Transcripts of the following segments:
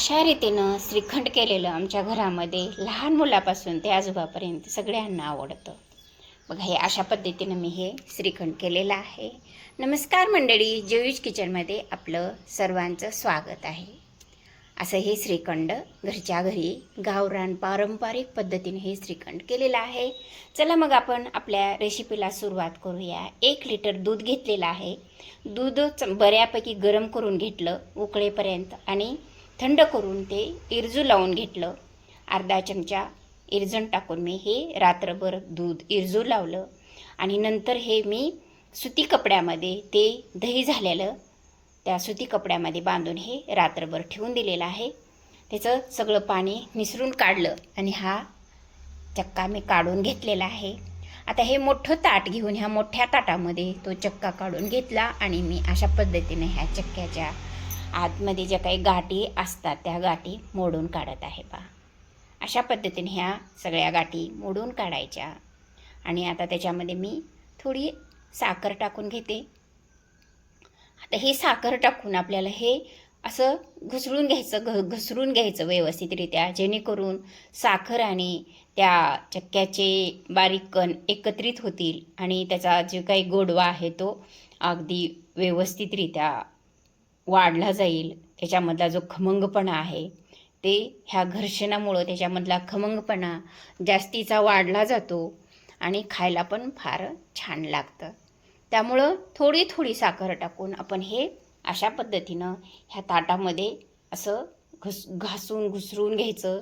अशा रीतीनं श्रीखंड केलेलं आमच्या घरामध्ये लहान मुलापासून ते आजोबापर्यंत सगळ्यांना आवडतं. बघा हे अशा पद्धतीनं मी हे श्रीखंड केलेलं आहे. नमस्कार मंडळी जेविश किचनमध्ये आपलं सर्वांचं स्वागत आहे. असं हे श्रीखंड घरच्या घरी गावरान पारंपरिक पद्धतीने हे श्रीखंड केलेलं आहे. चला मग आपण आपल्या रेसिपीला सुरुवात करूया. एक लिटर दूध घेतलेलं आहे. दूध बऱ्यापैकी गरम करून घेतलं उकळेपर्यंत आणि थंड करून ते इरजू लावून घेतलं. अर्धा चमचा इरजण टाकून मी हे रात्रभर दूध इरजू लावलं. आणि नंतर हे मी सुती कपड्यामध्ये ते दही झालेलं त्या सुती कपड्यामध्ये बांधून हे रात्रभर ठेवून दिलेलं आहे. त्याचं सगळं पाणी निसरून काढलं आणि हा चक्का मी काढून घेतलेला आहे. आता हे मोठं ताट घेऊन ह्या मोठ्या ताटामध्ये तो चक्का काढून घेतला आणि मी अशा पद्धतीने ह्या चक्क्याच्या आतमध्ये ज्या काही गाठी असतात त्या गाठी मोडून काढत आहे पा अशा पद्धतीने ह्या सगळ्या गाठी मोडून काढायच्या. आणि आता त्याच्यामध्ये मी थोडी साखर टाकून घेते. आता हे साखर टाकून आपल्याला हे असं घुसळून घ्यायचं घ घसरून घ्यायचं व्यवस्थितरित्या जेणेकरून साखर आणि त्या चक्क्याचे बारीक कण एकत्रित होतील आणि त्याचा जो काही गोडवा आहे तो अगदी व्यवस्थितरित्या वाढला जाईल त्याच्यामधला जो खमंगपणा आहे ते ह्या घर्षणामुळं त्याच्यामधला खमंगपणा जास्तीचा वाढला जातो आणि खायला पण फार छान लागतं. त्यामुळं थोडी थोडी साखर टाकून आपण हे अशा पद्धतीनं ह्या ताटामध्ये असं घस घासून घुसरून घ्यायचं.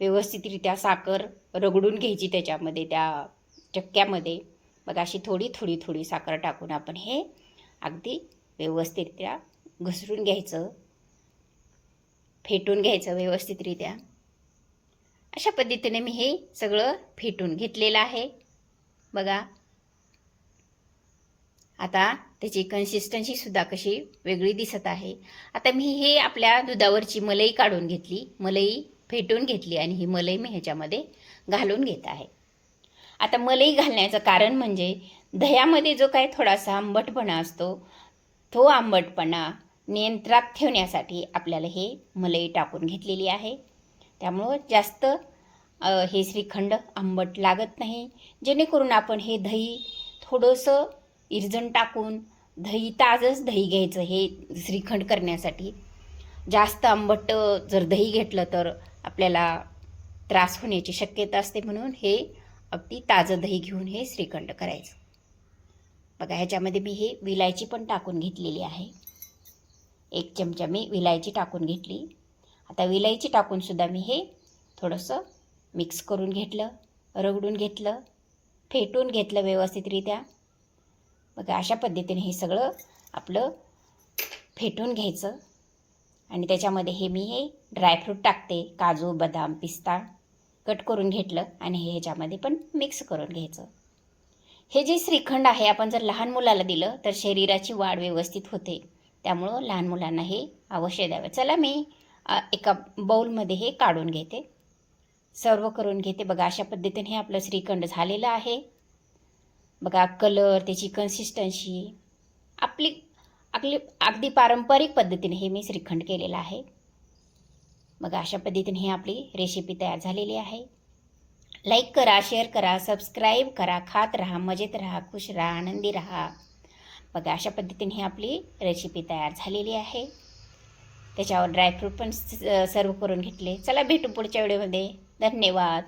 व्यवस्थितरित्या साखर रगडून घ्यायची त्याच्यामध्ये त्या चक्क्यामध्ये. मग अशी थोडी थोडी थोडी साखर टाकून आपण हे अगदी व्यवस्थितरित्या घसरून घ्यायचं फेटून घ्यायचं व्यवस्थितरित्या. अशा पद्धतीने मी हे सगळं फेटून घेतलेलं आहे. बघा. आता त्याची कन्सिस्टन्सी सुद्धा कशी वेगळी दिसत आहे. आता मी हे आपल्या दुधावरची मलई काढून घेतली. मलई फेटून घेतली आणि ही मलई मी ह्याच्यामध्ये घालून घेत आहे. आता मलई घालण्याचं कारण म्हणजे दह्यामध्ये जो काही थोडासा आंबटपणा असतो तो आंबटपणा नियंत्रणात ठेवण्यासाठी आपल्याला हे मलई टाकून घेतलेली आहे. त्यामुळं जास्त हे श्रीखंड आंबट लागत नाही. जेणेकरून आपण हे दही थोडंसं इरजण टाकून दही ताजंच दही घ्यायचं हे श्रीखंड करण्यासाठी. जास्त आंबट जर दही घेतलं तर आपल्याला त्रास होण्याची शक्यता असते म्हणून हे अगदी ताजं दही घेऊन हे श्रीखंड करायचं. बघा ह्याच्यामध्ये मी हे विलायची पण टाकून घेतलेली आहे. एक चमचा मी विलायची टाकून घेतली. आता विलायची टाकूनसुद्धा मी हे थोडंसं मिक्स करून घेतलं रगडून घेतलं फेटून घेतलं व्यवस्थितरित्या. बघा अशा पद्धतीने हे सगळं आपलं फेटून घ्यायचं. आणि त्याच्यामध्ये हे मी हे ड्रायफ्रूट टाकते काजू बदाम पिस्ता कट करून घेतलं आणि हे ह्याच्यामध्ये पण मिक्स करून घ्यायचं. हे जे श्रीखंड आहे आपण जर लहान मुलाला दिलं तर शरीराची वाढ व्यवस्थित होते. त्यामुळं लहान मुलांना हे अवश्य द्यावं. चला मी एका बाऊलमध्ये हे काढून घेते. सर्व करून घेते. बघा अशा पद्धतीने हे आपलं श्रीखंड झालेलं आहे. बघा कलर त्याची कन्सिस्टन्सी आपली आपली अगदी पारंपरिक पद्धतीने हे मी श्रीखंड केलेलं आहे. बघा अशा पद्धतीने ही आपली रेसिपी तयार झालेली आहे. लाईक करा शेअर करा सबस्क्राईब करा खात राहा मजेत राहा खुश राहा आनंदी राहा. बघा अशा पद्धतीने ही आपली रेसिपी तयार झालेली आहे. त्याच्यावर ड्रायफ्रूट पण सर्व करून घेतले. चला भेटू पुढच्या व्हिडिओमध्ये धन्यवाद.